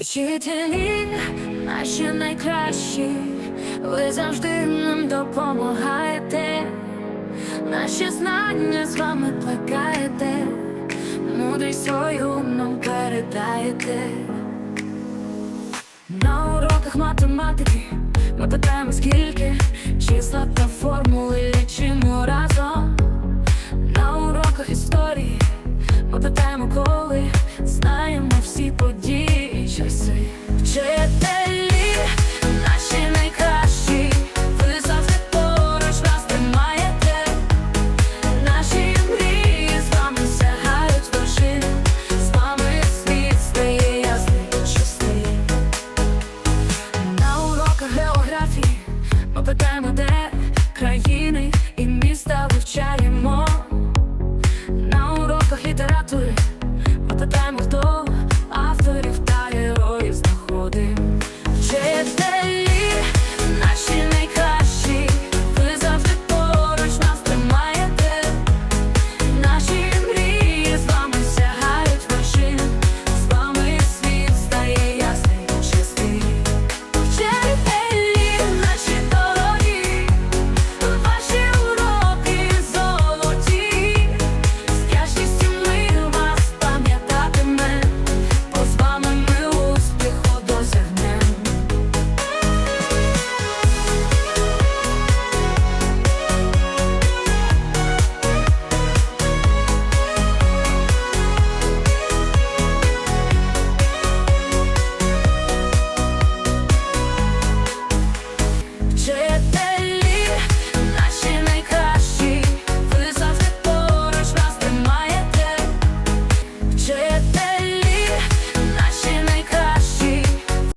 Вчителі наші найкращі, ви завжди нам допомагаєте, наші знання з вами плекаєте, мудрість свою нам передаєте. На уроках математики ми питаємо скільки числа та формули лічимо разом. На уроках історії ми питаємо коли знаємо всі події, just say